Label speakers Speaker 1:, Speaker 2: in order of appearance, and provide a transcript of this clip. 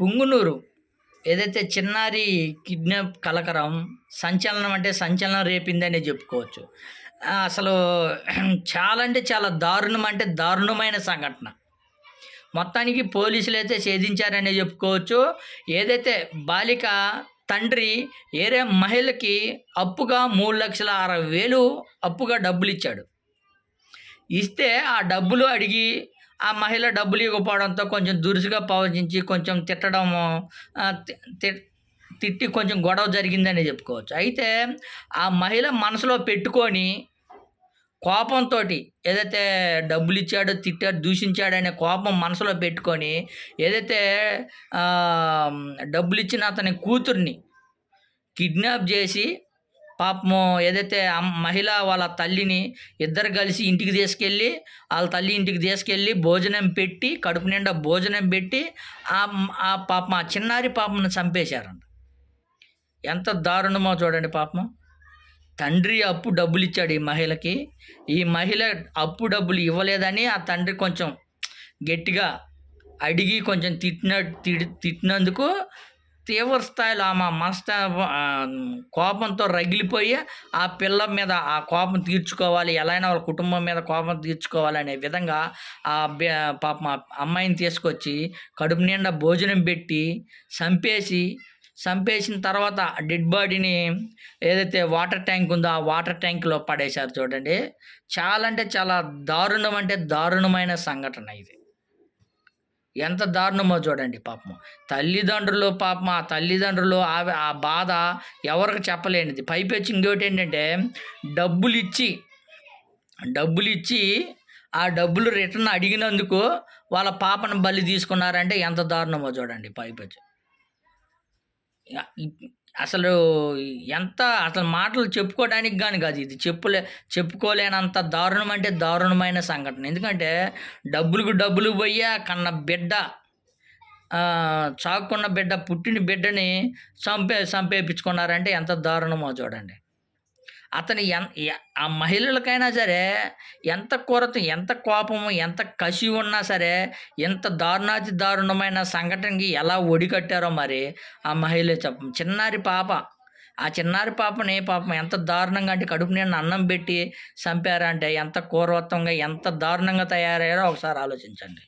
Speaker 1: పుంగునూరు ఏదైతే చిన్నారి కిడ్నాప్ కలకరం సంచలనం అంటే సంచలనం రేపిందనే చెప్పుకోవచ్చు. అసలు చాలా అంటే చాలా దారుణం అంటే దారుణమైన సంఘటన. మొత్తానికి పోలీసులు అయితే ఛేదించారనే చెప్పుకోవచ్చు. ఏదైతే బాలిక తండ్రి ఏరే మహిళకి అప్పుగా మూడు లక్షల అరవై వేలు అప్పుగా డబ్బులు ఇచ్చాడు. ఇస్తే ఆ డబ్బులు అడిగి ఆ మహిళ డబ్బులు ఇవ్వకపోవడంతో కొంచెం దురుసుగా పవచించి కొంచెం తిట్టడము తి- తిట్టి కొంచెం గొడవ జరిగిందని చెప్పుకోవచ్చు. అయితే ఆ మహిళ మనసులో పెట్టుకొని కోపంతో ఏదైతే డబ్బులు ఇచ్చాడో తిట్టాడు దూషించాడనే కోపం మనసులో పెట్టుకొని ఏదైతే డబ్బులు ఇచ్చిన అతని కూతుర్ని కిడ్నాప్ చేసి పాపము ఏదైతే మహిళ వాళ్ళ తల్లిని ఇద్దరు కలిసి ఇంటికి తీసుకెళ్ళి వాళ్ళ తల్లి ఇంటికి తీసుకెళ్ళి భోజనం పెట్టి కడుపు నిండా భోజనం పెట్టి ఆ ఆ పాపం ఆ చిన్నారి పాపను చంపేశారంట. ఎంత దారుణమో చూడండి పాపం తండ్రి అప్పు డబ్బులు ఇచ్చాడు ఈ మహిళకి. ఈ మహిళ అప్పు డబ్బులు ఇవ్వలేదని ఆ తండ్రి కొంచెం గట్టిగా అడిగి కొంచెం తిట్టిన తిడి తిట్టినందుకు తీవ్ర స్థాయిలో ఆమె మనస్త కోపంతో రగిలిపోయి ఆ పిల్ల మీద ఆ కోపం తీర్చుకోవాలి ఎలా అయినా వాళ్ళ కుటుంబం మీద కోపం తీర్చుకోవాలి అనే విధంగా ఆ పాపం అమ్మాయిని తీసుకొచ్చి కడుపు నిండా భోజనం పెట్టి చంపేసి చంపేసిన తర్వాత డెడ్ బాడీని ఏదైతే వాటర్ ట్యాంక్ ఉందో ఆ వాటర్ ట్యాంక్లో పడేశారు చూడండి. చాలా అంటే చాలా దారుణం అంటే దారుణమైన సంఘటన ఇది. ఎంత దారుణమో చూడండి పాపం తల్లిదండ్రులు పాపం ఆ తల్లిదండ్రులు ఆ ఆ బాధ ఎవరికి చెప్పలేనిది. పైపెచ్చి ఇంకోటి ఏంటంటే డబ్బులు ఇచ్చి డబ్బులు ఇచ్చి ఆ డబ్బులు రిటర్న్ అడిగినందుకు వాళ్ళ పాపను బలి తీసుకున్నారంటే ఎంత దారుణమో చూడండి పైపెచ్చి. అసలు ఎంత అసలు మాటలు చెప్పుకోవడానికి కానీ కాదు. ఇది చెప్పులే చెప్పుకోలేనంత దారుణం అంటే దారుణమైన సంఘటన. ఎందుకంటే డబ్బులకు డబ్బులు పోయా కన్న బిడ్డ చాకున్న బిడ్డ పుట్టిన బిడ్డని చంపే చంపేపించుకున్నారంటే ఎంత దారుణమో చూడండి. అతని ఎన్ ఆ మహిళలకైనా సరే ఎంత కొరత ఎంత కోపము ఎంత కసి ఉన్నా సరే ఎంత దారుణాతి దారుణమైన సంఘటనకి ఎలా ఒడికట్టారో మరి ఆ మహిళ చెప్ప. చిన్నారి పాప ఆ చిన్నారి పాపని పాపం ఎంత దారుణంగా అంటే కడుపు నిండా అన్నం పెట్టి చంపారంటే ఎంత క్రూరత్వంగా ఎంత దారుణంగా తయారయ్యారో ఒకసారి ఆలోచించండి.